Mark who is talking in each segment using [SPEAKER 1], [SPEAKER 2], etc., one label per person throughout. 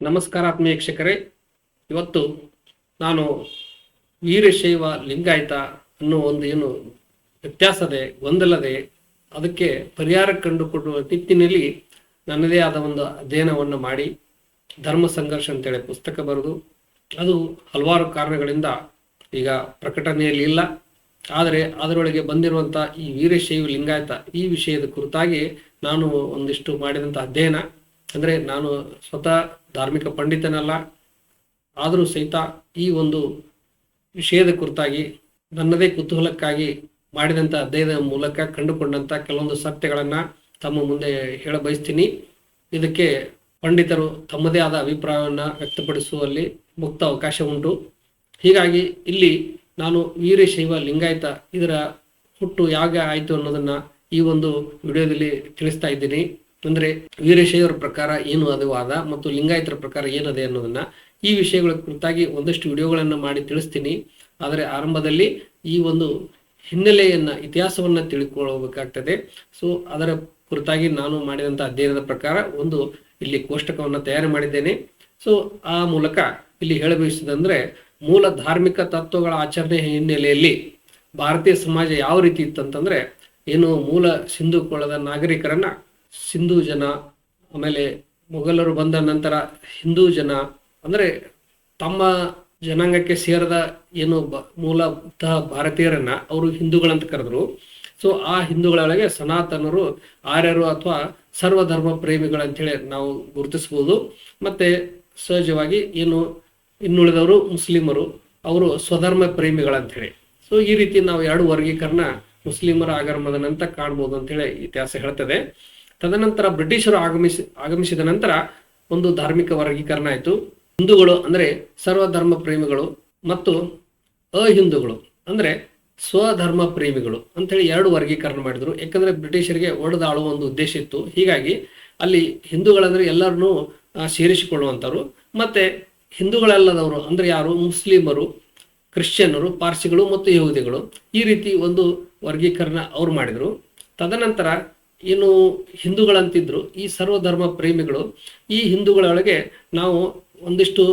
[SPEAKER 1] ನಮಸ್ಕಾರ ಆತ್ಮೀಯ ವೀಕ್ಷಕರೇ. ಇವತ್ತು ನಾನು ವೀರಶೈವ ಲಿಂಗಾಯತ ಅನ್ನೋ ಒಂದು ಏನು ವ್ಯತ್ಯಾಸದೆ ಗೊಂದಲದೆ ಅದಕ್ಕೆ ಪರಿಹಾರ ಕಂಡುಕೊಡುವ ನಿಟ್ಟಿನಲ್ಲಿ ನನ್ನದೇ ಆದ ಒಂದು ಅಧ್ಯಯನವನ್ನು ಮಾಡಿ, ಧರ್ಮ ಸಂಘರ್ಷ ಅಂತೇಳಿ ಪುಸ್ತಕ ಬರೆದು, ಅದು ಹಲವಾರು ಕಾರಣಗಳಿಂದ ಈಗ ಪ್ರಕಟಣೆಯಲ್ಲಿ ಇಲ್ಲ. ಆದರೆ ಅದರೊಳಗೆ ಬಂದಿರುವಂಥ ಈ ವೀರಶೈವ ಲಿಂಗಾಯತ ಈ ವಿಷಯದ ಕುರಿತಾಗಿ ನಾನು ಒಂದಿಷ್ಟು ಮಾಡಿದಂಥ ಅಧ್ಯಯನ. ಅಂದರೆ ನಾನು ಸ್ವತಃ ಧಾರ್ಮಿಕ ಪಂಡಿತನಲ್ಲ, ಆದರೂ ಸಹಿತ ಈ ಒಂದು ವಿಷಯದ ಕುರಿತಾಗಿ, ನನ್ನದೇ ಕುತೂಹಲಕ್ಕಾಗಿ ಮಾಡಿದಂಥ ಅಧ್ಯಯನದ ಮೂಲಕ ಕಂಡುಕೊಂಡಂಥ ಕೆಲವೊಂದು ಸತ್ಯಗಳನ್ನು ತಮ್ಮ ಮುಂದೆ ಹೇಳ ಬಯಸ್ತೀನಿ. ಇದಕ್ಕೆ ಪಂಡಿತರು ತಮ್ಮದೇ ಆದ ಅಭಿಪ್ರಾಯವನ್ನು ವ್ಯಕ್ತಪಡಿಸುವಲ್ಲಿ ಮುಕ್ತ ಅವಕಾಶ ಉಂಟು. ಹೀಗಾಗಿ ಇಲ್ಲಿ ನಾನು ವೀರಶೈವ ಲಿಂಗಾಯತ ಇದರ ಹುಟ್ಟು ಯಾಗ ಆಯಿತು ಅನ್ನೋದನ್ನು ಈ ಒಂದು ವಿಡಿಯೋದಲ್ಲಿ ತಿಳಿಸ್ತಾ ಇದ್ದೀನಿ. ಅಂದ್ರೆ ವೀರಶೈವರ ಪ್ರಕಾರ ಏನು ಅದು ವಾದ ಮತ್ತು ಲಿಂಗಾಯತರ ಪ್ರಕಾರ ಏನದೆ ಅನ್ನೋದನ್ನ ಈ ವಿಷಯಗಳ ಕುರಿತಾಗಿ ಒಂದಷ್ಟು ವಿಡಿಯೋಗಳನ್ನು ಮಾಡಿ ತಿಳಿಸ್ತೀನಿ. ಆದರೆ ಆರಂಭದಲ್ಲಿ ಈ ಒಂದು ಹಿನ್ನೆಲೆಯನ್ನ, ಇತಿಹಾಸವನ್ನ ತಿಳ್ಕೊಳ್ಳಬೇಕಾಗ್ತದೆ. ಸೊ ಅದರ ಕುರಿತಾಗಿ ನಾನು ಮಾಡಿದಂಥ ಅಧ್ಯಯನದ ಪ್ರಕಾರ ಒಂದು ಇಲ್ಲಿ ಕೋಷ್ಟಕವನ್ನ ತಯಾರು ಮಾಡಿದ್ದೇನೆ. ಸೊ ಆ ಮೂಲಕ ಇಲ್ಲಿ ಹೇಳಬಯಸಿದಂದ್ರೆ ಮೂಲ ಧಾರ್ಮಿಕ ತತ್ವಗಳ ಆಚರಣೆ ಹಿನ್ನೆಲೆಯಲ್ಲಿ ಭಾರತೀಯ ಸಮಾಜ ಯಾವ ರೀತಿ ಇತ್ತಂತಂದ್ರೆ ಏನು ಮೂಲ ಸಿಂಧು ಕೊಳದ ನಾಗರಿಕರನ್ನ ಸಿಂಧು ಜನ, ಆಮೇಲೆ ಮೊಘಲರು ಬಂದ ನಂತರ ಹಿಂದೂ ಜನ, ಅಂದರೆ ತಮ್ಮ ಜನಾಂಗಕ್ಕೆ ಸೇರಿದ ಏನು ಬ- ಮೂಲತಃ ಭಾರತೀಯರನ್ನ ಅವರು ಹಿಂದೂಗಳಂತ ಕರೆದ್ರು. ಸೊ ಆ ಹಿಂದೂಗಳೊಳಗೆ ಸನಾತನರು, ಆರ್ಯರು ಅಥವಾ ಸರ್ವಧರ್ಮ ಪ್ರೇಮಿಗಳಂತೇಳಿ ನಾವು ಗುರುತಿಸ್ಬೋದು. ಮತ್ತೆ ಸಹಜವಾಗಿ ಏನು ಇನ್ನುಳಿದವರು ಮುಸ್ಲಿಮರು, ಅವರು ಸ್ವಧರ್ಮ ಪ್ರೇಮಿಗಳಂತೇಳಿ ಸೊ ಈ ರೀತಿ ನಾವು ಎರಡು ವರ್ಗೀಕರಣ ಮುಸ್ಲಿಮರ ಆಗರ್ಮದನಂತ ಕಾಣ್ಬೋದು ಅಂತೇಳಿ ಇತಿಹಾಸ ಹೇಳ್ತದೆ. ತದನಂತರ ಬ್ರಿಟಿಷರು ಆಗಮಿಸಿ, ಆಗಮಿಸಿದ ನಂತರ ಒಂದು ಧಾರ್ಮಿಕ ವರ್ಗೀಕರಣ ಆಯಿತು. ಹಿಂದೂಗಳು ಅಂದ್ರೆ ಸರ್ವಧರ್ಮ ಪ್ರೇಮಿಗಳು ಮತ್ತು ಅಹಿಂದೂಗಳು ಅಂದರೆ ಸ್ವಧರ್ಮ ಪ್ರೇಮಿಗಳು ಅಂತೇಳಿ ಎರಡು ವರ್ಗೀಕರಣ ಮಾಡಿದರು. ಯಾಕಂದರೆ ಬ್ರಿಟಿಷರಿಗೆ ಒಡೆದಾಳುವ ಒಂದು ಉದ್ದೇಶ ಇತ್ತು. ಹೀಗಾಗಿ ಅಲ್ಲಿ ಹಿಂದೂಗಳಂದರೆ ಎಲ್ಲರನ್ನೂ ಸೇರಿಸಿಕೊಳ್ಳುವಂಥವ್ರು. ಮತ್ತು ಹಿಂದೂಗಳಲ್ಲದವರು ಅಂದರೆ ಯಾರು? ಮುಸ್ಲಿಮರು ಕ್ರಿಶ್ಚಿಯನ್ನರು ಪಾರ್ಸಿಗಳು ಮತ್ತು ಯಹೂದಿಗಳು ಈ ರೀತಿ ಒಂದು ವರ್ಗೀಕರಣ ಅವ್ರು ಮಾಡಿದರು. ತದನಂತರ ಏನು ಹಿಂದೂಗಳಂತಿದ್ರು, ಈ ಸರ್ವಧರ್ಮ ಪ್ರೇಮಿಗಳು, ಈ ಹಿಂದೂಗಳೊಳಗೆ ನಾವು ಒಂದಿಷ್ಟು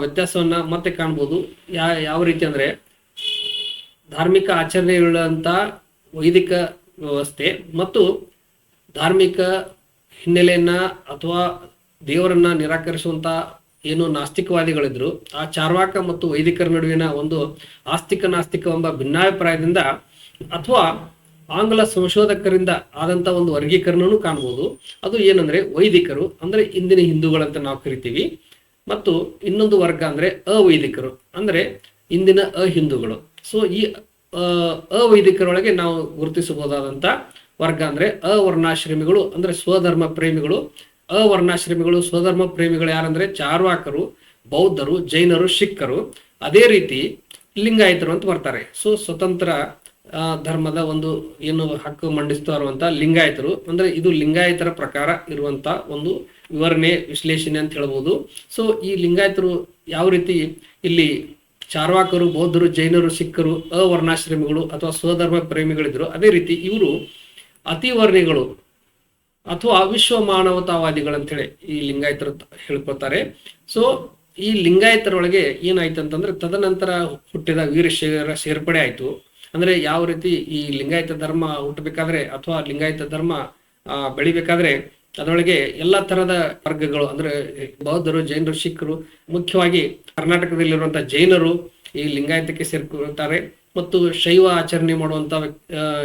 [SPEAKER 1] ವ್ಯತ್ಯಾಸವನ್ನು ಮತ್ತೆ ಕಾಣ್ಬೋದು. ಯಾ, ಯಾವ ರೀತಿ ಅಂದ್ರೆ, ಧಾರ್ಮಿಕ ಆಚರಣೆಗಳಂಥ ವೈದಿಕ ವ್ಯವಸ್ಥೆ ಮತ್ತು ಧಾರ್ಮಿಕ ಹಿನ್ನೆಲೆಯನ್ನ ಅಥವಾ ದೇವರನ್ನ ನಿರಾಕರಿಸುವಂತ ಏನು ನಾಸ್ತಿಕವಾದಿಗಳಿದ್ರು, ಆ ಚಾರ್ವಾಕ ಮತ್ತು ವೈದಿಕರ ನಡುವಿನ ಒಂದು ಆಸ್ತಿಕ ನಾಸ್ತಿಕ ಎಂಬ ಭಿನ್ನಾಭಿಪ್ರಾಯದಿಂದ ಅಥವಾ ಆಂಗ್ಲ ಸಂಶೋಧಕರಿಂದ ಆದಂತ ಒಂದು ವರ್ಗೀಕರಣನೂ ಕಾಣಬಹುದು ಅದು ಏನಂದ್ರೆ ವೈದಿಕರು, ಅಂದ್ರೆ ಇಂದಿನ ಹಿಂದೂಗಳಂತ ನಾವು ಕರಿತೀವಿ. ಮತ್ತು ಇನ್ನೊಂದು ವರ್ಗ ಅಂದ್ರೆ ಅವೈದಿಕರು, ಅಂದ್ರೆ ಇಂದಿನ ಅಹಿಂದೂಗಳು. ಸೊ ಈ ಅವೈದಿಕರೊಳಗೆ ನಾವು ಗುರುತಿಸಬಹುದಾದಂತ ವರ್ಗ ಅಂದ್ರೆ ಅವರ್ಣಾಶ್ರಮಿಗಳು, ಅಂದ್ರೆ ಸ್ವಧರ್ಮ ಪ್ರೇಮಿಗಳು. ಅವರ್ಣಾಶ್ರಮಿಗಳು, ಸ್ವಧರ್ಮ ಪ್ರೇಮಿಗಳು ಯಾರಂದ್ರೆ ಚಾರ್ವಾಕರು, ಬೌದ್ಧರು, ಜೈನರು ಸಿಖ್ಖರು ಅದೇ ರೀತಿ ಲಿಂಗಾಯತರು ಅಂತ ಬರ್ತಾರೆ. ಸೊ ಸ್ವತಂತ್ರ ಧರ್ಮದ ಒಂದು ಏನು ಹಕ್ಕು ಮಂಡಿಸ್ತಾ ಇರುವಂತಹ ಲಿಂಗಾಯತರು. ಅಂದ್ರೆ ಇದು ಲಿಂಗಾಯತರ ಪ್ರಕಾರ ಇರುವಂತ ಒಂದು ವಿವರಣೆ, ವಿಶ್ಲೇಷಣೆ ಅಂತ ಹೇಳ್ಬೋದು. ಸೊ ಈ ಲಿಂಗಾಯತರು ಯಾವ ರೀತಿ ಇಲ್ಲಿ ಚಾರ್ವಾಕರು, ಬೌದ್ಧರು, ಜೈನರು, ಸಿಖ್ಖರು, ಅವರ್ಣಾಶ್ರಮಿಗಳು ಅಥವಾ ಸ್ವಧರ್ಮ ಪ್ರೇಮಿಗಳಿದ್ರು, ಅದೇ ರೀತಿ ಇವರು ಅತಿವರ್ಣಿಗಳು ಅಥವಾ ವಿಶ್ವ ಮಾನವತಾವಾದಿಗಳಂತೇಳಿ ಈ ಲಿಂಗಾಯತರು ಹೇಳ್ಕೊತಾರೆ ಸೊ ಈ ಲಿಂಗಾಯತರೊಳಗೆ ಏನಾಯ್ತು ಅಂತಂದ್ರೆ ತದನಂತರ ಹುಟ್ಟಿದ ವೀರಶೈವರ ಸೇರ್ಪಡೆ ಆಯ್ತು. ಅಂದ್ರೆ ಯಾವ ರೀತಿ ಈ ಲಿಂಗಾಯತ ಧರ್ಮ ಹುಟ್ಟಬೇಕಾದ್ರೆ ಅಥವಾ ಲಿಂಗಾಯತ ಧರ್ಮ ಬೆಳಿಬೇಕಾದ್ರೆ ಅದರೊಳಗೆ ಎಲ್ಲಾ ತರದ ವರ್ಗಗಳು, ಅಂದ್ರೆ ಬೌದ್ಧರು, ಜೈನರು ಸಿಖ್ರು ಮುಖ್ಯವಾಗಿ ಕರ್ನಾಟಕದಲ್ಲಿರುವಂತಹ ಜೈನರು ಈ ಲಿಂಗಾಯತಕ್ಕೆ ಸೇರ್ಕೊಳ್ತಾರೆ. ಮತ್ತು ಶೈವ ಆಚರಣೆ ಮಾಡುವಂತ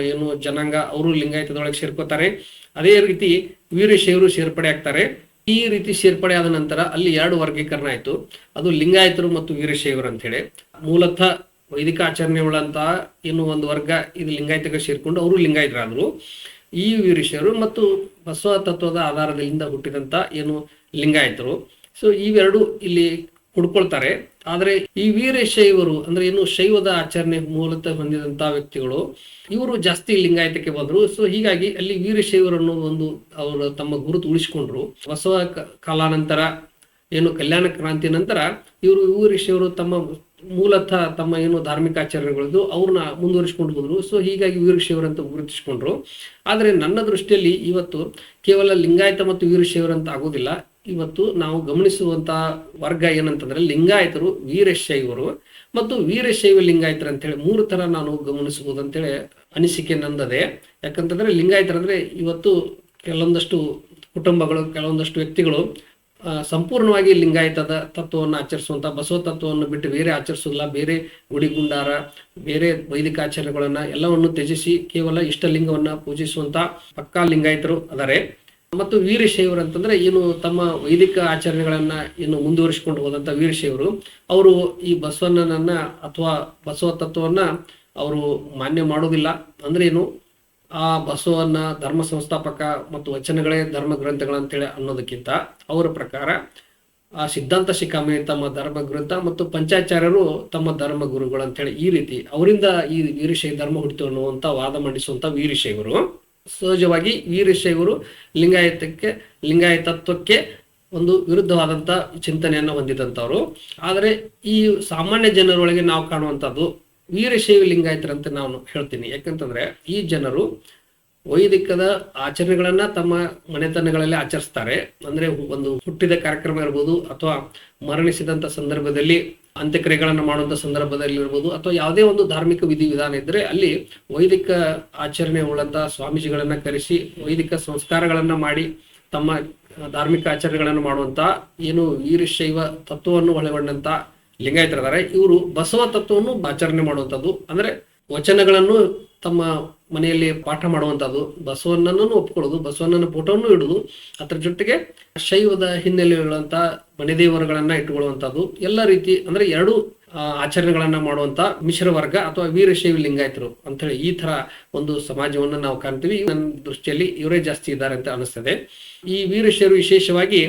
[SPEAKER 1] ಏನು ಜನಾಂಗ, ಅವರು ಲಿಂಗಾಯತದೊಳಗೆ ಸೇರ್ಕೋತಾರೆ ಅದೇ ರೀತಿ ವೀರಶೈವರು ಸೇರ್ಪಡೆ ಆಗ್ತಾರೆ. ಈ ರೀತಿ ಸೇರ್ಪಡೆ ಆದ ನಂತರ ಅಲ್ಲಿ ಎರಡು ವರ್ಗೀಕರಣ ಆಯ್ತು. ಅದು ಲಿಂಗಾಯತರು ಮತ್ತು ವೀರಶೈವರು ಅಂತ ಹೇಳಿ ಮೂಲತಃ ವೈದಿಕ ಆಚರಣೆ ಇನ್ನು ಒಂದು ವರ್ಗ ಇದು ಲಿಂಗಾಯತಕ್ಕೆ ಸೇರಿಕೊಂಡು ಅವರು ಲಿಂಗಾಯತರಾದ್ರು. ಈ ವೀರಶೈವರು ಮತ್ತು ಬಸವ ತತ್ವದ ಆಧಾರದಿಂದ ಹುಟ್ಟಿದಂತ ಏನು ಲಿಂಗಾಯತರು. ಸೊ ಇವೆರಡು ಇಲ್ಲಿ ಹುಡ್ಕೊಳ್ತಾರೆ. ಆದ್ರೆ ಈ ವೀರಶೈವರು ಅಂದ್ರೆ ಏನು ಶೈವದ ಆಚರಣೆ ಮೂಲತಃ ಹೊಂದಿದಂತ ವ್ಯಕ್ತಿಗಳು, ಇವರು ಜಾಸ್ತಿ ಲಿಂಗಾಯತಕ್ಕೆ ಬಂದ್ರು. ಸೊ ಹೀಗಾಗಿ ಅಲ್ಲಿ ವೀರಶೈವರನ್ನು ಒಂದು ಅವರು ತಮ್ಮ ಗುರುತು ಉಳಿಸಿಕೊಂಡ್ರು. ಬಸವ ಕಾಲಾನಂತರ, ಏನು ಕಲ್ಯಾಣ ಕ್ರಾಂತಿ ನಂತರ ಇವರು ವೀರಶೈವರು ತಮ್ಮ ಮೂಲತಃ ತಮ್ಮ ಏನು ಧಾರ್ಮಿಕ ಆಚರಣೆಗಳದ್ದು ಅವ್ರನ್ನ ಮುಂದುವರಿಸ್ಕೊಂಡು ಬಂದರು ಸೊ ಹೀಗಾಗಿ ವೀರಶೈವರಂತ ಗುರುತಿಸ್ಕೊಂಡ್ರು. ಆದರೆ ನನ್ನ ದೃಷ್ಟಿಯಲ್ಲಿ ಇವತ್ತು ಕೇವಲ ಲಿಂಗಾಯತ ಮತ್ತು ವೀರಶೈವರಂತ ಆಗೋದಿಲ್ಲ. ಇವತ್ತು ನಾವು ಗಮನಿಸುವಂತಹ ವರ್ಗ ಏನಂತಂದ್ರೆ ಲಿಂಗಾಯತರು, ವೀರಶೈವರು ಮತ್ತು ವೀರಶೈವ ಲಿಂಗಾಯತರು ಅಂತೇಳಿ ಮೂರು ತರ ನಾನು ಗಮನಿಸಬಹುದು ಅಂತೇಳಿ ಅನಿಸಿಕೆ ನಂದದೆ. ಯಾಕಂತಂದ್ರೆ ಲಿಂಗಾಯತರಂದ್ರೆ ಇವತ್ತು ಕೆಲವೊಂದಷ್ಟು ಕುಟುಂಬಗಳು, ಕೆಲವೊಂದಷ್ಟು ವ್ಯಕ್ತಿಗಳು ಸಂಪೂರ್ಣವಾಗಿ ಲಿಂಗಾಯತದ ತತ್ವವನ್ನು ಆಚರಿಸುವಂತ ಬಸವ ತತ್ವವನ್ನು ಬಿಟ್ಟು ಬೇರೆ ಆಚರಿಸೋದಿಲ್ಲ ಬೇರೆ ಗುಡಿಗುಂಡಾರ ಬೇರೆ ವೈದಿಕ ಆಚರಣೆಗಳನ್ನ ಎಲ್ಲವನ್ನು ತ್ಯಜಿಸಿ ಕೇವಲ ಇಷ್ಟಲಿಂಗವನ್ನ ಪೂಜಿಸುವಂತ ಪಕ್ಕಾ ಲಿಂಗಾಯತರು ಅದಾರೆ. ಮತ್ತು ವೀರಶೈವರು ಅಂತಂದ್ರೆ ಏನು ತಮ್ಮ ವೈದಿಕ ಆಚರಣೆಗಳನ್ನ ಏನು ಮುಂದುವರಿಸಿಕೊಂಡು ಹೋದಂತ ವೀರಶೈವರು, ಅವರು ಈ ಬಸವಣ್ಣನನ್ನ ಅಥವಾ ಬಸವ ತತ್ವವನ್ನ ಅವರು ಮಾನ್ಯ ಮಾಡೋದಿಲ್ಲ ಅಂದ್ರೆ ಏನು? ಆ ಬಸವನ್ನ ಧರ್ಮ ಸಂಸ್ಥಾಪಕ ಮತ್ತು ವಚನಗಳೇ ಧರ್ಮ ಗ್ರಂಥಗಳಂತೇಳಿ ಅನ್ನೋದಕ್ಕಿಂತ ಅವರ ಪ್ರಕಾರ, ಆ ಸಿದ್ಧಾಂತ ಶಿಖಾಮಿ ತಮ್ಮ ಧರ್ಮ ಗ್ರಂಥ ಮತ್ತು ಪಂಚಾಚಾರ್ಯರು ತಮ್ಮ ಧರ್ಮ ಗುರುಗಳು ಅಂತೇಳಿ ಈ ರೀತಿ ಅವರಿಂದ ಈ ವೀರಶೈವ ಧರ್ಮ ಹುಟ್ಟಿತು ಅನ್ನುವಂತ ವಾದ ಮಂಡಿಸುವಂತ ವೀರಶೈವರು. ಸಹಜವಾಗಿ ವೀರಶೈವರು ಲಿಂಗಾಯತಕ್ಕೆ, ಲಿಂಗಾಯತತ್ವಕ್ಕೆ ಒಂದು ವಿರುದ್ಧವಾದಂತ ಚಿಂತನೆಯನ್ನು ಹೊಂದಿದಂಥವ್ರು. ಆದರೆ ಈ ಸಾಮಾನ್ಯ ಜನರೊಳಗೆ ನಾವು ಕಾಣುವಂಥದ್ದು ವೀರಶೈವ ಅಂತ ನಾನು ಹೇಳ್ತೀನಿ. ಯಾಕಂತಂದ್ರೆ ಈ ಜನರು ವೈದಿಕದ ಆಚರಣೆಗಳನ್ನ ತಮ್ಮ ಮನೆತನಗಳಲ್ಲಿ ಆಚರಿಸ್ತಾರೆ. ಅಂದ್ರೆ ಒಂದು ಹುಟ್ಟಿದ ಕಾರ್ಯಕ್ರಮ ಇರ್ಬೋದು ಅಥವಾ ಮರಣಿಸಿದಂತ ಸಂದರ್ಭದಲ್ಲಿ ಅಂತ್ಯಕ್ರಿಯೆಗಳನ್ನು ಮಾಡುವಂತ ಸಂದರ್ಭದಲ್ಲಿ ಇರ್ಬೋದು ಅಥವಾ ಯಾವುದೇ ಒಂದು ಧಾರ್ಮಿಕ ವಿಧಿ ವಿಧಾನ ಇದ್ರೆ ಅಲ್ಲಿ ವೈದಿಕ ಆಚರಣೆ ಉಳ್ಳಂತ ಸ್ವಾಮೀಜಿಗಳನ್ನ ಕರೆಸಿ ವೈದಿಕ ಸಂಸ್ಕಾರಗಳನ್ನ ಮಾಡಿ ತಮ್ಮ ಧಾರ್ಮಿಕ ಆಚರಣೆಗಳನ್ನು ಮಾಡುವಂತ ಏನು ವೀರಶೈವ ತತ್ವವನ್ನು ಒಳಗೊಂಡಂತ ಲಿಂಗಾಯತರಿದ್ದಾರೆ ಇವರು ಬಸವ ತತ್ವವನ್ನು ಆಚರಣೆ ಮಾಡುವಂಥದ್ದು ಅಂದ್ರೆ ವಚನಗಳನ್ನು ತಮ್ಮ ಮನೆಯಲ್ಲಿ ಪಾಠ ಮಾಡುವಂಥದ್ದು ಬಸವಣ್ಣನನ್ನು ಒಪ್ಕೊಳ್ಳೋದು, ಬಸವಣ್ಣನ ಫೋಟೋವನ್ನು ಇಡುದು, ಅದರ ಜೊತೆಗೆ ಶೈವದ ಹಿನ್ನೆಲೆಯುಳ್ಳಂತ ಮನೆದೇವರುಗಳನ್ನ ಇಟ್ಟುಕೊಳ್ಳುವಂಥದ್ದು ಎಲ್ಲ ರೀತಿ ಅಂದ್ರೆ ಎರಡು ಆಚರಣೆಗಳನ್ನ ಮಾಡುವಂತ ಮಿಶ್ರ ವರ್ಗ ಅಥವಾ ವೀರಶೈವ ಲಿಂಗಾಯತರು ಅಂತ ಹೇಳಿ ಈ ತರ ಒಂದು ಸಮಾಜವನ್ನ ನಾವು ಕಾಣ್ತೀವಿ. ನನ್ನ ದೃಷ್ಟಿಯಲ್ಲಿ ಇವರೇ ಜಾಸ್ತಿ ಇದ್ದಾರೆ ಅಂತ ಅನಿಸ್ತದೆ. ಈ ವೀರಶೈವರು ವಿಶೇಷವಾಗಿ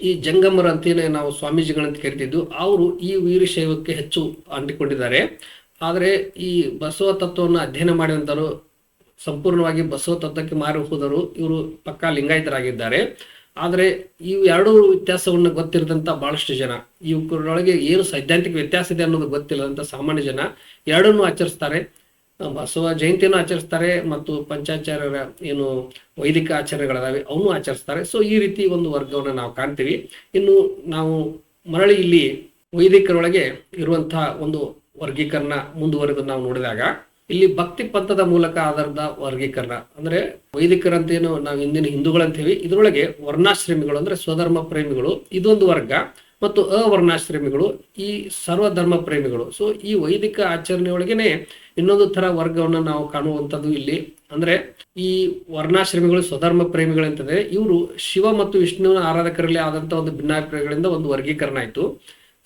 [SPEAKER 1] ಈ ಜಂಗಮರ ಅಂತೇನೆ ನಾವು ಸ್ವಾಮೀಜಿಗಳಂತ ಕರಿತಿದ್ದು ಅವರು ಈ ವೀರಶೈವಕ್ಕೆ ಹೆಚ್ಚು ಅಂಟಿಕೊಂಡಿದ್ದಾರೆ. ಆದರೆ ಈ ಬಸವ ತತ್ವವನ್ನು ಅಧ್ಯಯನ ಮಾಡಿದಂತರು ಸಂಪೂರ್ಣವಾಗಿ ಬಸವ ತತ್ವಕ್ಕೆ ಮಾರಿ ಹೋದರು ಇವರು ಪಕ್ಕಾ ಲಿಂಗಾಯತರಾಗಿದ್ದಾರೆ. ಆದರೆ ಈ ಎರಡೂ ವ್ಯತ್ಯಾಸವನ್ನು ಗೊತ್ತಿರದಂತ ಬಹಳಷ್ಟು ಜನ ಇವರೊಳಗೆ ಏನು ಸೈದ್ಧಾಂತಿಕ ವ್ಯತ್ಯಾಸ ಇದೆ ಅನ್ನೋದು ಗೊತ್ತಿಲ್ಲದಂಥ ಸಾಮಾನ್ಯ ಜನ ಎರಡನ್ನೂ ಆಚರಿಸ್ತಾರೆ. ಬಸವ ಜಯಂತಿಯನ್ನು ಆಚರಿಸ್ತಾರೆ ಮತ್ತು ಪಂಚಾಚಾರ್ಯರ ಏನು ವೈದಿಕ ಆಚರಣೆಗಳದಾವೆ ಅವನು ಆಚರಿಸ್ತಾರೆ. ಸೊ ಈ ರೀತಿ ಒಂದು ವರ್ಗವನ್ನು ನಾವು ಕಾಣ್ತೀವಿ. ಇನ್ನು ನಾವು ಮರಳಿ ಇಲ್ಲಿ ವೈದಿಕರೊಳಗೆ ಇರುವಂತಹ ಒಂದು ವರ್ಗೀಕರಣ ಮುಂದುವರೆದು ನಾವು ನೋಡಿದಾಗ, ಇಲ್ಲಿ ಭಕ್ತಿ ಪಂಥದ ಮೂಲಕ ಆಧಾರದ ವರ್ಗೀಕರಣ. ಅಂದ್ರೆ ವೈದಿಕರಂತೇನು ನಾವು ಇಂದಿನ ಹಿಂದೂಗಳಂತೀವಿ, ಇದರೊಳಗೆ ವರ್ಣಾಶ್ರಮಿಗಳು ಅಂದ್ರೆ ಸ್ವಧರ್ಮ ಪ್ರೇಮಿಗಳು, ಇದೊಂದು ವರ್ಗ. ಮತ್ತು ಅವರ್ಣಾಶ್ರಮಿಗಳು, ಈ ಸರ್ವಧರ್ಮ ಪ್ರೇಮಿಗಳು ಸೊ ಈ ವೈದಿಕ ಆಚರಣೆಯೊಳಗೇನೆ ಇನ್ನೊಂದು ತರ ವರ್ಗವನ್ನು ನಾವು ಕಾಣುವಂಥದ್ದು ಇಲ್ಲಿ. ಅಂದ್ರೆ, ಈ ವರ್ಣಾಶ್ರಮಿಗಳು ಸ್ವಧರ್ಮ ಪ್ರೇಮಿಗಳಂತಂದ್ರೆ ಇವರು ಶಿವ ಮತ್ತು ವಿಷ್ಣುವಿನ ಆರಾಧಕರಲ್ಲಿ ಆದಂತ ಒಂದು ಭಿನ್ನಾಭಿಪ್ರಾಯಗಳಿಂದ ಒಂದು ವರ್ಗೀಕರಣ ಆಯ್ತು.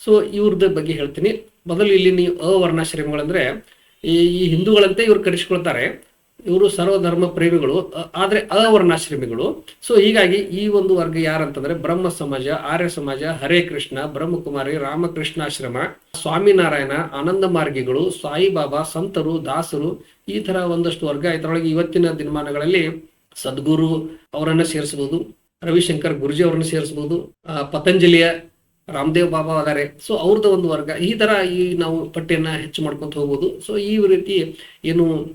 [SPEAKER 1] ಸೊ ಇವ್ರದ ಬಗ್ಗೆ ಹೇಳ್ತೀನಿ. ಮೊದಲು ಇಲ್ಲಿ ನೀವು ಅವರ್ಣಾಶ್ರಮಿಗಳಂದ್ರೆ, ಈ ಈ ಹಿಂದೂಗಳಂತೆ ಇವ್ರು ಕರೆಸಿಕೊಳ್ತಾರೆ ಇವರು ಸರ್ವಧರ್ಮ ಪ್ರೇಮಿಗಳು ಆದರೆ ಅವರ್ಣಾಶ್ರಮಿಗಳು ಸೊ ಹೀಗಾಗಿ ಈ ಒಂದು ವರ್ಗ ಯಾರಂತಂದ್ರೆ ಬ್ರಹ್ಮ ಸಮಾಜ, ಆರ್ಯ ಸಮಾಜ, ಹರೇ ಕೃಷ್ಣ, ಬ್ರಹ್ಮಕುಮಾರಿ, ರಾಮಕೃಷ್ಣಾಶ್ರಮ, ಸ್ವಾಮಿನಾರಾಯಣ, ಆನಂದ ಮಾರ್ಗಿಗಳು ಸಾಯಿಬಾಬಾ ಸಂತರು, ದಾಸರು, ಈ ತರ ಒಂದಷ್ಟು ವರ್ಗ ಇದರೊಳಗೆ ಇವತ್ತಿನ ದಿನಮಾನಗಳಲ್ಲಿ ಸದ್ಗುರು ಅವರನ್ನ ಸೇರಿಸಬಹುದು ರವಿಶಂಕರ್ ಗುರುಜಿ ಅವರನ್ನ ಸೇರಿಸಬಹುದು ಪತಂಜಲಿಯ ರಾಮದೇವ್ ಬಾಬಾ ಅದಾರೆ. ಸೊ ಅವ್ರದ್ದು ಒಂದು ವರ್ಗ. ಈ ತರ ಈ ನಾವು ಪಟ್ಟಿಯನ್ನ ಹೆಚ್ಚು ಮಾಡ್ಕೊಂತ ಹೋಗ್ಬೋದು. ಸೊ ಈ ರೀತಿ ಏನು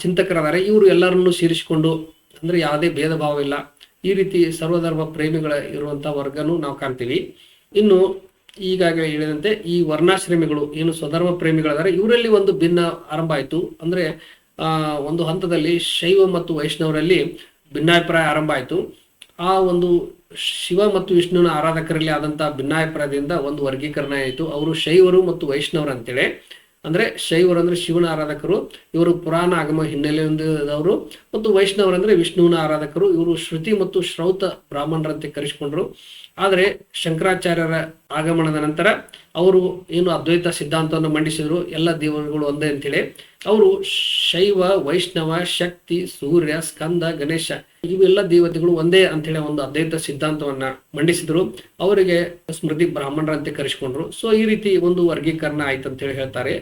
[SPEAKER 1] ಚಿಂತಕರದಾರೆ. ಇವರು ಎಲ್ಲರನ್ನು ಸೇರಿಸಿಕೊಂಡು, ಅಂದ್ರೆ ಯಾವುದೇ ಭೇದ ಭಾವ ಇಲ್ಲ. ಈ ರೀತಿ ಸರ್ವಧರ್ಮ ಪ್ರೇಮಿಗಳ ಇರುವಂತ ವರ್ಗನೂ ನಾವು ಕಾಣ್ತೀವಿ. ಇನ್ನು ಈಗಾಗಲೇ ಹೇಳಿದಂತೆ ಈ ವರ್ಣಾಶ್ರಮಿಗಳು, ಏನು ಸ್ವಧರ್ಮ ಪ್ರೇಮಿಗಳಾದರೆ, ಇವರಲ್ಲಿ ಒಂದು ಭಿನ್ನ ಆರಂಭ ಆಯ್ತು. ಅಂದ್ರೆ, ಆ, ಒಂದು ಹಂತದಲ್ಲಿ ಶೈವ ಮತ್ತು ವೈಷ್ಣವರಲ್ಲಿ ಭಿನ್ನಾಭಿಪ್ರಾಯ ಆರಂಭ ಆಯ್ತು. ಆ ಒಂದು ಶಿವ ಮತ್ತು ವಿಷ್ಣುವಿನ ಆರಾಧಕರಲ್ಲಿ ಆದಂತಹ ಭಿನ್ನಾಭಿಪ್ರಾಯದಿಂದ ಒಂದು ವರ್ಗೀಕರಣ ಆಯಿತು. ಅವರು ಶೈವರು ಮತ್ತು ವೈಷ್ಣವರು ಅಂತೇಳಿ. ಅಂದ್ರೆ ಶೈವರು ಅಂದ್ರೆ ಶಿವನ ಆರಾಧಕರು, ಇವರು ಪುರಾಣ ಆಗಮ ಹಿನ್ನೆಲೆ ಹೊಂದಿದವರು ಮತ್ತು ವೈಷ್ಣವರು ಅಂದ್ರೆ ವಿಷ್ಣುವಿನ ಆರಾಧಕರು. ಇವರು ಶ್ರುತಿ ಮತ್ತು ಶ್ರೌತ ಬ್ರಾಹ್ಮಣರಂತೆ ಕರೆಸಿಕೊಂಡ್ರು. ಆದರೆ ಶಂಕರಾಚಾರ್ಯರ ಆಗಮನದ ನಂತರ ಅವರು ಏನು ಅದ್ವೈತ ಸಿದ್ಧಾಂತವನ್ನು ಮಂಡಿಸಿದ್ರು, ಎಲ್ಲ ದೇವರುಗಳು ಒಂದೇ ಅಂತೇಳಿ. ಅವರು ಶೈವ, ವೈಷ್ಣವ, ಶಕ್ತಿ, ಸೂರ್ಯ, ಸ್ಕಂದ, ಗಣೇಶ ಇವೆಲ್ಲ ದೇವತೆಗಳು ಒಂದೇ ಅಂತೇಳಿ ಒಂದು ಅದ್ವೈತ ಸಿದ್ಧಾಂತವನ್ನ ಮಂಡಿಸಿದ್ರು. ಅವರಿಗೆ ಸ್ಮೃತಿ ಬ್ರಾಹ್ಮಣರಂತೆ ಕರೆಸಿಕೊಂಡ್ರು. ಸೊ ಈ ರೀತಿ ಒಂದು ವರ್ಗೀಕರಣ ಆಯ್ತು ಅಂತ ಹೇಳಿ ಹೇಳ್ತಾರೆ.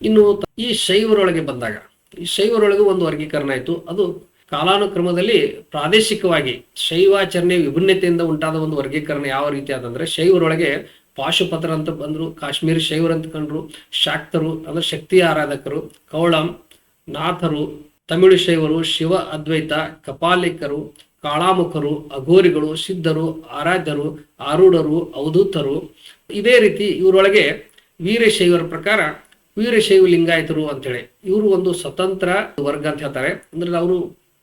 [SPEAKER 1] ಇನ್ನು ಈ ಶೈವರೊಳಗೆ ಬಂದಾಗ, ಈ ಶೈವರೊಳಗೆ ಒಂದು ವರ್ಗೀಕರಣ ಆಯ್ತು. ಅದು ಕಾಲಾನುಕ್ರಮದಲ್ಲಿ ಪ್ರಾದೇಶಿಕವಾಗಿ ಶೈವಾಚರಣೆ ವಿಭಿನ್ನತೆಯಿಂದ ಉಂಟಾದ ಒಂದು ವರ್ಗೀಕರಣ ಯಾವ ರೀತಿ ಆದಂದ್ರೆ, ಶೈವರೊಳಗೆ ಪಾಶುಪತ್ರ ಅಂತ ಬಂದ್ರು, ಕಾಶ್ಮೀರಿ ಶೈವರು ಅಂತ ಕಂಡ್ರು, ಶಾಕ್ತರು, ಅಂದ್ರೆ ಶಕ್ತಿ ಆರಾಧಕರು, ಕೌಳಂ, ನಾಥರು, ತಮಿಳು ಶೈವರು, ಶಿವ ಅದ್ವೈತ, ಕಪಾಲಿಕರು, ಕಾಳಾಮುಖರು, ಅಘೋರಿಗಳು, ಸಿದ್ಧರು, ಆರಾಧ್ಯರು, ಆರೂಢರು ಅವಧೂತರು ಇದೇ ರೀತಿ ಇವರೊಳಗೆ ವೀರಶೈವರ ಪ್ರಕಾರ ವೀರಶೈವ ಲಿಂಗಾಯತರು ಅಂತೇಳಿ. ಇವರು ಒಂದು ಸ್ವತಂತ್ರ ವರ್ಗ ಅಂತ ಹೇಳ್ತಾರೆ. ಅಂದ್ರೆ ಅವರು,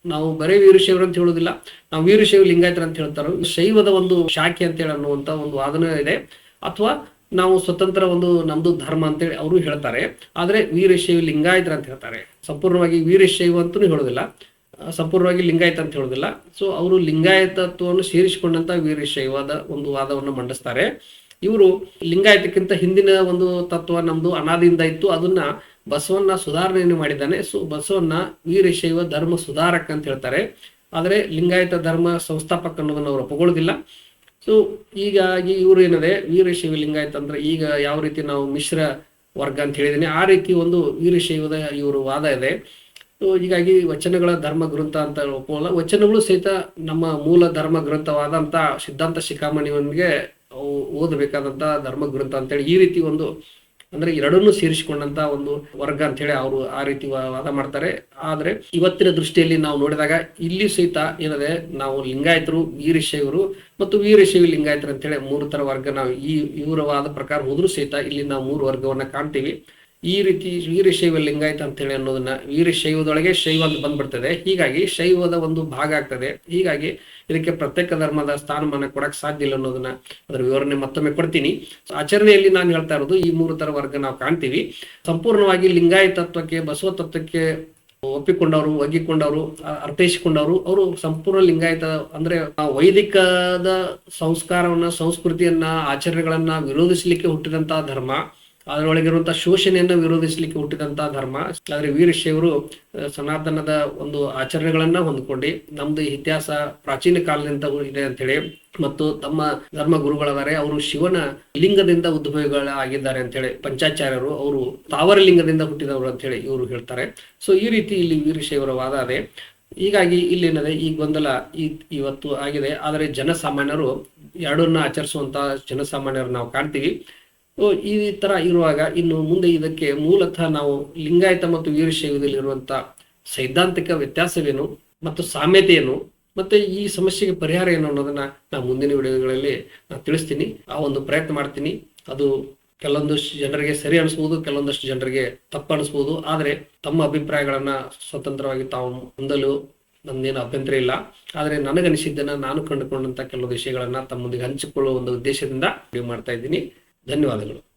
[SPEAKER 1] ನಾವು ಬರೇ ವೀರಶೈವರು ಅಂತ ಹೇಳೋದಿಲ್ಲ, ನಾವು ವೀರಶೈವ ಲಿಂಗಾಯತರು ಅಂತ ಹೇಳ್ತಾರೆ. ಶೈವದ ಒಂದು ಶಾಖೆ ಅಂತೇಳಿ ಅನ್ನುವಂತ ಒಂದು ವಾದನ ಇದೆ. ಅಥವಾ ನಾವು ಸ್ವತಂತ್ರ ಒಂದು ನಮ್ದು ಧರ್ಮ ಅಂತೇಳಿ ಅವರು ಹೇಳ್ತಾರೆ. ಆದ್ರೆ ವೀರಶೈವ ಲಿಂಗಾಯತರ ಅಂತ ಹೇಳ್ತಾರೆ. ಸಂಪೂರ್ಣವಾಗಿ ವೀರಶೈವ ಅಂತೂ ಹೇಳೋದಿಲ್ಲ. ಸಂಪೂರ್ಣವಾಗಿ ಲಿಂಗಾಯತ ಅಂತ ಹೇಳೋದಿಲ್ಲ. ಸೊ ಅವರು ಲಿಂಗಾಯತತ್ವವನ್ನು ಸೇರಿಸಿಕೊಂಡಂತ ವೀರಶೈವದ ಒಂದು ವಾದವನ್ನು ಮಂಡಿಸ್ತಾರೆ. ಇವರು ಲಿಂಗಾಯತಕ್ಕಿಂತ ಹಿಂದಿನ ಒಂದು ತತ್ವ ನಮ್ದು ಅನಾದಿಂದ ಇತ್ತು. ಅದನ್ನ ಬಸವಣ್ಣ ಸುಧಾರಣೆಯನ್ನು ಮಾಡಿದ್ದಾನೆ. ಸೊ ಬಸವಣ್ಣ ವೀರಶೈವ ಧರ್ಮ ಸುಧಾರಕ ಅಂತ ಹೇಳ್ತಾರೆ. ಆದರೆ ಲಿಂಗಾಯತ ಧರ್ಮ ಸಂಸ್ಥಾಪಕ ಅನ್ನೋದನ್ನ ಅವರು ಒಪ್ಪಗೊಳ್ಳೋದಿಲ್ಲ ಸೊ ಹೀಗಾಗಿ ಇವರು ಏನದೆ ವೀರಶೈವ ಲಿಂಗಾಯತ ಅಂದ್ರೆ ಈಗ ಯಾವ ರೀತಿ ನಾವು ಮಿಶ್ರ ವರ್ಗ ಅಂತ ಹೇಳಿದ್ದೀನಿ, ಆ ರೀತಿ ಒಂದು ವೀರಶೈವದ ಇವರು ವಾದ ಇದೆ. ಸೊ ಹೀಗಾಗಿ ವಚನಗಳ ಧರ್ಮ ಗ್ರಂಥ ಅಂತ ಒಪ್ಪಲ್ಲ ವಚನಗಳು ಸಹಿತ ನಮ್ಮ ಮೂಲ ಧರ್ಮ ಗ್ರಂಥವಾದಂತ ಸಿದ್ಧಾಂತ ಶಿಖಾಮಣಿಯವನಿಗೆ ಓದಬೇಕಾದಂತ ಧರ್ಮ ಗ್ರಂಥ ಅಂತೇಳಿ ಈ ರೀತಿ ಒಂದು ಅಂದ್ರೆ ಎರಡನ್ನೂ ಸೇರಿಸಿಕೊಂಡಂತ ಒಂದು ವರ್ಗ ಅಂತ ಹೇಳಿ ಅವರು ಆ ರೀತಿ ವಾದ ಮಾಡ್ತಾರೆ. ಆದ್ರೆ ಇವತ್ತಿನ ದೃಷ್ಟಿಯಲ್ಲಿ ನಾವು ನೋಡಿದಾಗ ಇಲ್ಲಿ ಸಹಿತ ಏನದೆ, ನಾವು ಲಿಂಗಾಯತರು, ವೀರಶೈವರು ಮತ್ತು ವೀರಶೈವ ಲಿಂಗಾಯತರು ಅಂತೇಳಿ ಮೂರು ತರ ವರ್ಗ ನಾವು ಈ ಇವರ ವಾದ ಪ್ರಕಾರ ಹೋದ್ರೂ ಸಹಿತ ಇಲ್ಲಿ ನಾವು ಮೂರು ವರ್ಗವನ್ನ ಕಾಣ್ತೀವಿ. ಈ ರೀತಿ ವೀರಶೈವ ಲಿಂಗಾಯತ ಅಂತೇಳಿ ಅನ್ನೋದನ್ನ ವೀರಶೈವದೊಳಗೆ ಶೈವ ಅಂತ ಬಂದ್ಬಿಡ್ತದೆ. ಹೀಗಾಗಿ ಶೈವದ ಒಂದು ಭಾಗ ಆಗ್ತದೆ. ಹೀಗಾಗಿ ಇದಕ್ಕೆ ಪ್ರತ್ಯೇಕ ಧರ್ಮದ ಸ್ಥಾನಮಾನ ಕೊಡಕ್ ಸಾಧ್ಯ ಇಲ್ಲ ಅನ್ನೋದನ್ನ ಅದರ ವಿವರಣೆ ಮತ್ತೊಮ್ಮೆ ಕೊಡ್ತೀನಿ. ಆಚರಣೆಯಲ್ಲಿ ನಾನು ಹೇಳ್ತಾ ಇರೋದು ಈ ಮೂರು ತರ ವರ್ಗ ನಾವು ಕಾಣ್ತೀವಿ. ಸಂಪೂರ್ಣವಾಗಿ ಲಿಂಗಾಯತತ್ವಕ್ಕೆ ಬಸವ ತತ್ವಕ್ಕೆ ಒಪ್ಪಿಕೊಂಡವರು, ಒಗ್ಗಿಕೊಂಡವರು ಅರ್ಥೈಸಿಕೊಂಡವರು, ಅವರು ಸಂಪೂರ್ಣ ಲಿಂಗಾಯತ ಅಂದ್ರೆ ವೈದಿಕದ ಸಂಸ್ಕಾರವನ್ನ, ಸಂಸ್ಕೃತಿಯನ್ನ, ಆಚರಣೆಗಳನ್ನ ವಿರೋಧಿಸಲಿಕ್ಕೆ ಹುಟ್ಟಿದಂತಹ ಧರ್ಮ. ಅದರೊಳಗಿರುವಂತಹ ಶೋಷಣೆಯನ್ನು ವಿರೋಧಿಸಲಿಕ್ಕೆ ಹುಟ್ಟಿದಂತಹ ಧರ್ಮ. ಆದರೆ ವೀರಶೈವರು ಸನಾತನದ ಒಂದು ಆಚರಣೆಗಳನ್ನ ಹೊಂದ್ಕೊಂಡು, ನಮ್ದು ಇತಿಹಾಸ ಪ್ರಾಚೀನ ಕಾಲದಿಂದ ಇದೆ ಅಂತ ಹೇಳಿ ಮತ್ತು ತಮ್ಮ ಧರ್ಮ ಗುರುಗಳಾದರೆ ಅವರು ಶಿವನ ಲಿಂಗದಿಂದ ಉದ್ಭವಿಗಳಾಗಿದ್ದಾರೆ ಅಂತ ಹೇಳಿ ಪಂಚಾಚಾರ್ಯರು ಅವರು ತಾವರ ಲಿಂಗದಿಂದ ಹುಟ್ಟಿದವರು ಅಂತ ಹೇಳಿ ಇವರು ಹೇಳ್ತಾರೆ. ಸೊ ಈ ರೀತಿ ಇಲ್ಲಿ ವೀರಶೈವರ ವಾದ ಅದೇ. ಹೀಗಾಗಿ ಇಲ್ಲೇನದೆ ಈ ಗೊಂದಲ ಈ ಇವತ್ತು ಆಗಿದೆ. ಆದರೆ ಜನಸಾಮಾನ್ಯರು ಎರಡನ್ನ ಆಚರಿಸುವಂತ ಜನಸಾಮಾನ್ಯರು ನಾವು ಕಾಣ್ತೀವಿ. ಈ ತರ ಇರುವಾಗ ಇನ್ನು ಮುಂದೆ ಇದಕ್ಕೆ ಮೂಲತಃ ನಾವು ಲಿಂಗಾಯತ ಮತ್ತು ವೀರಶೈವದಲ್ಲಿ ಇರುವಂತ ಸೈದ್ಧಾಂತಿಕ ವ್ಯತ್ಯಾಸವೇನು ಮತ್ತು ಸಾಮ್ಯತೆಯನ್ನು ಮತ್ತೆ ಈ ಸಮಸ್ಯೆಗೆ ಪರಿಹಾರ ಏನು ಅನ್ನೋದನ್ನ ನಾನು ಮುಂದಿನ ವಿಡಿಯೋಗಳಲ್ಲಿ ನಾನು ತಿಳಿಸ್ತೀನಿ. ಆ ಒಂದು ಪ್ರಯತ್ನ ಮಾಡ್ತೀನಿ. ಅದು ಕೆಲವೊಂದಷ್ಟು ಜನರಿಗೆ ಸರಿ ಅನಿಸ್ಬೋದು, ಕೆಲವೊಂದಷ್ಟು ಜನರಿಗೆ ತಪ್ಪು ಅನಿಸ್ಬೋದು. ಆದರೆ ತಮ್ಮ ಅಭಿಪ್ರಾಯಗಳನ್ನು ಸ್ವತಂತ್ರವಾಗಿ ತಾವು ಹೊಂದಲು ನಂದೇನು ಅಭ್ಯಂತರ ಇಲ್ಲ. ಆದರೆ ನನಗನಿಸಿದ್ದನ್ನ ನಾನು ಕಂಡುಕೊಂಡಂತ ಕೆಲವು ವಿಷಯಗಳನ್ನು ತಮ್ಮೊಂದಿಗೆ ಹಂಚಿಕೊಳ್ಳುವ ಒಂದು ಉದ್ದೇಶದಿಂದ ಮಾಡ್ತಾ ಇದ್ದೀನಿ. ಧನ್ಯವಾದಗಳು